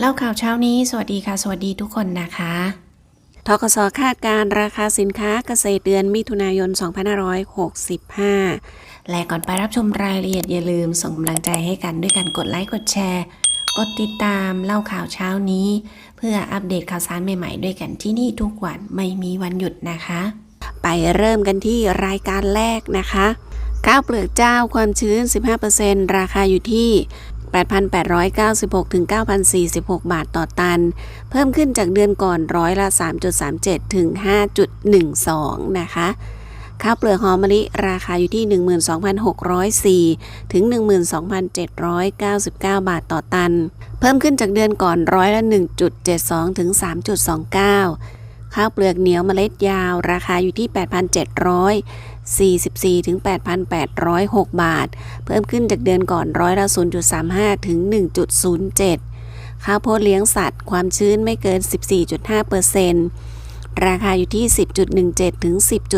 เล่าข่าวเช้านี้ สวัสดีค่ะ สวัสดีทุกคนนะคะทกสคาดการณ์ราคาสินค้าเกษตรเดือนมิถุนายน 2565 และก่อนไปรับชมรายละเอียดอย่าลืมส่งกำลังใจให้กันด้วยการกดไลค์กดแชร์ กดติดตามเล่าข่าวเช้านี้ เพื่ออัปเดตข่าวสารใหม่ๆ ด้วยกันที่นี่ทุกวันไม่มีวันหยุดนะคะ ไปเริ่มกันที่รายการแรกนะคะข้าวเปลือกเจ้าความชื้น 15%ราคาอยู่ที่ 8,896 ถึง 9,046 บาทต่อตัน เพิ่มขึ้นจากเดือนก่อนร้อยละ 3.37 ถึง 5.12 นะคะ ข้าวเปลือกหอมมะลิราคาอยู่ที่ 12,604 ถึง 12,799 บาทต่อตัน เพิ่มขึ้นจากเดือนก่อนร้อยละ 1.72 ถึง 3.29 ข้าวเปลือกเหนียวเมล็ดยาว ราคาอยู่ที่ 8,744 ถึง 8,806 บาท เพิ่มขึ้นจากเดือนก่อนร้อยละ 0.35 ถึง 1.07 ข้าวโพดเลี้ยงสัตว์ ความชื้นไม่เกิน 14.5เปอร์เซ็นต์ราคาอยู่ที่ 10.17 ถึง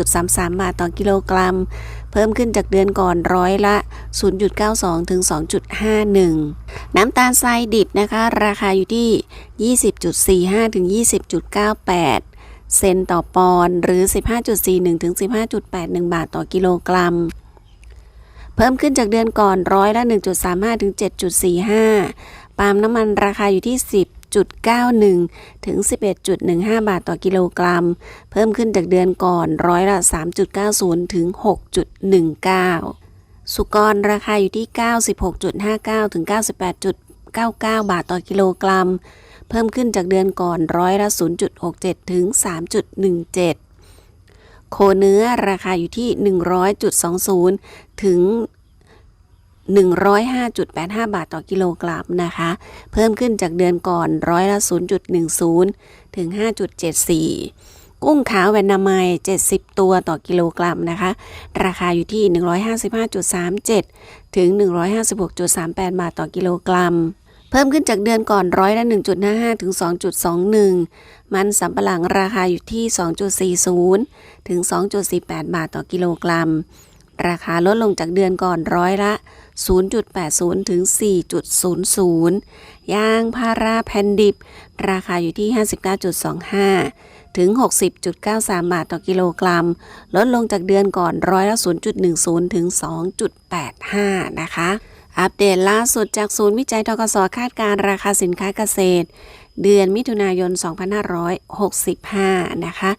10.33 บาทต่อกิโลกรัม เพิ่มขึ้นจากเดือนก่อนร้อยละ 0.92 ถึง 2.51 น้ำตาลทรายดิบนะคะ ราคาอยู่ที่ 20.45 ถึง 20.98 เซนต่อปอนด์หรือ 15.41 ถึง 15.81 บาทต่อกิโลกรัม เพิ่มขึ้นจากเดือนก่อนร้อยละ 1.35 ถึง 7.45 ปาล์มน้ำมันราคาอยู่ที่ 10 1.91 ถึง 11.15 บาทต่อกิโลกรัม เพิ่มขึ้นจากเดือนก่อนร้อยละ 3.90 ถึง 6.19 สุกรราคาอยู่ที่ 96.59 ถึง 98.99 บาทต่อกิโลกรัม เพิ่มขึ้นจากเดือนก่อนร้อยละ 0.67 ถึง 3.17 โคเนื้อราคาอยู่ที่ 100.20 ถึง 105.85 บาทต่อกิโลกรัมนะคะ เพิ่มขึ้นจากเดือนก่อนร้อยละ 0.10 ถึง 5.74กุ้งขาวแวนนามัย 70 ตัวต่อกิโลกรัมนะคะ ราคาอยู่ที่ 155.37 ถึง 156.38 บาทต่อกิโลกรัม เพิ่มขึ้นจากเดือนก่อนร้อยละ1.55 ถึง 2.21 มันสำปะหลังราคาอยู่ที่ 2.40 ถึง 2.48 บาทต่อกิโลกรัม ราคาลดลงจากเดือนก่อนร้อยละ 0.80 ถึง 4.00 ยางพาราแผ่นดิบ ราคาอยู่ที่ 59.25 ถึง 60.93 บาทต่อกิโลกรัม ลดลงจากเดือนก่อนร้อยละ 0.10 ถึง 2.85 นะคะ อัปเดตล่าสุดจากศูนย์วิจัยทกศคาดการราคาสินค้าเกษตร เดือนมิถุนายน 2565 นะคะ